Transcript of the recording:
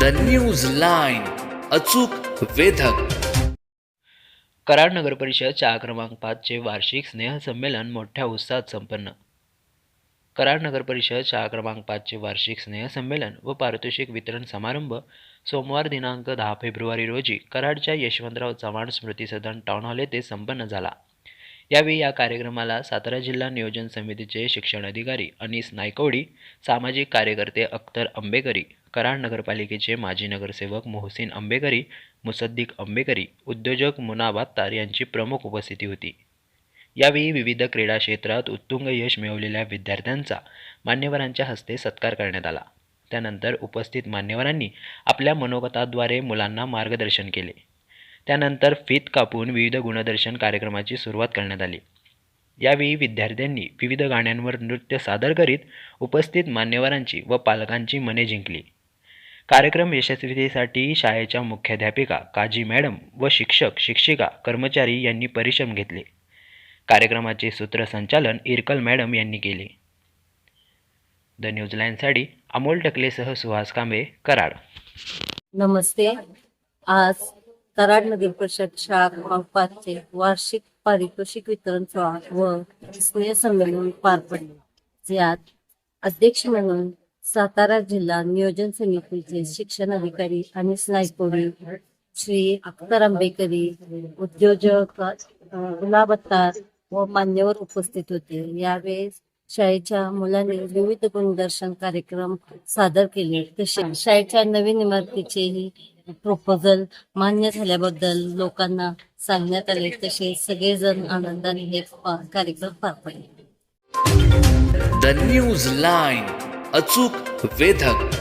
The news line अचूक वेधक. कराड नगर परिषद चार क्रमांक पाचचे वार्षिक स्नेहसंमेलन मोठ्या उत्साहात संपन्न. कराड नगर परिषद शाळा क्रमांक पाचचे वार्षिक स्नेहसंमेलन व पारितोषिक वितरण समारंभ सोमवार दिनांक दहा फेब्रुवारी रोजी कराडच्या यशवंतराव चव्हाण स्मृती सदन टाउन हॉल येथे संपन्न झाला. यावेळी या कार्यक्रमाला सातारा जिल्हा नियोजन समितीचे शिक्षण अधिकारी अनिस नायकवडी सामाजिक कार्यकर्ते अख्तर आंबेकरी कराड नगरपालिकेचे माजी नगरसेवक मोहसिन आंबेकरी मुसद्दिक आंबेकरी उद्योजक मुना बात्तार यांची प्रमुख उपस्थिती होती. यावेळी विविध क्रीडा क्षेत्रात उत्तुंग यश मिळवलेल्या विद्यार्थ्यांचा मान्यवरांच्या हस्ते सत्कार करण्यात आला. त्यानंतर उपस्थित मान्यवरांनी आपल्या मनोगताद्वारे मुलांना मार्गदर्शन केले. त्यानंतर फीत कापून विविध गुणदर्शन कार्यक्रमाची सुरुवात करण्यात आली. यावेळी विद्यार्थ्यांनी विविध गाण्यांवर नृत्य सादर करीत उपस्थित मान्यवरांची व पालकांची मने जिंकली. कार्यक्रम यशस्वीतेसाठी शाळेच्या मुख्याध्यापिका काजी मॅडम व शिक्षक शिक्षिका कर्मचारी यांनी परिश्रम घेतले. कार्यक्रमाचे सूत्रसंचालन इरकल मॅडम यांनी केले. द न्यूझीलँडसाठी अमोल टकलेसह सुहास कांबे कराड. नमस्ते. आज कराड नदी परिषद शाळा पाचचे वार्षिक पारितोषिक वितरण सोहळा व स्नेह संमेलन पार पडले. यात अध्यक्ष म्हणून सातारा जिल्हा नियोजन समितीचे शिक्षण अधिकारी आणि नायकोडी श्री अख्तर आंबेकरी उद्योजक गुलाब अत्तार व मान्यवर उपस्थित होते. यावेळेस शाळेच्या मुलांनी विविध गुणदर्शन कार्यक्रम सादर केले. तसेच शाळेच्या नवीन इमारतीचेही प्रपोजल मान्य झाल्याबद्दल लोकांना सांगण्यात आले तसेच सगळेजण आनंदाने हे कार्यक्रम पार पडले. द न्यूज लाईन अचूक वेधक.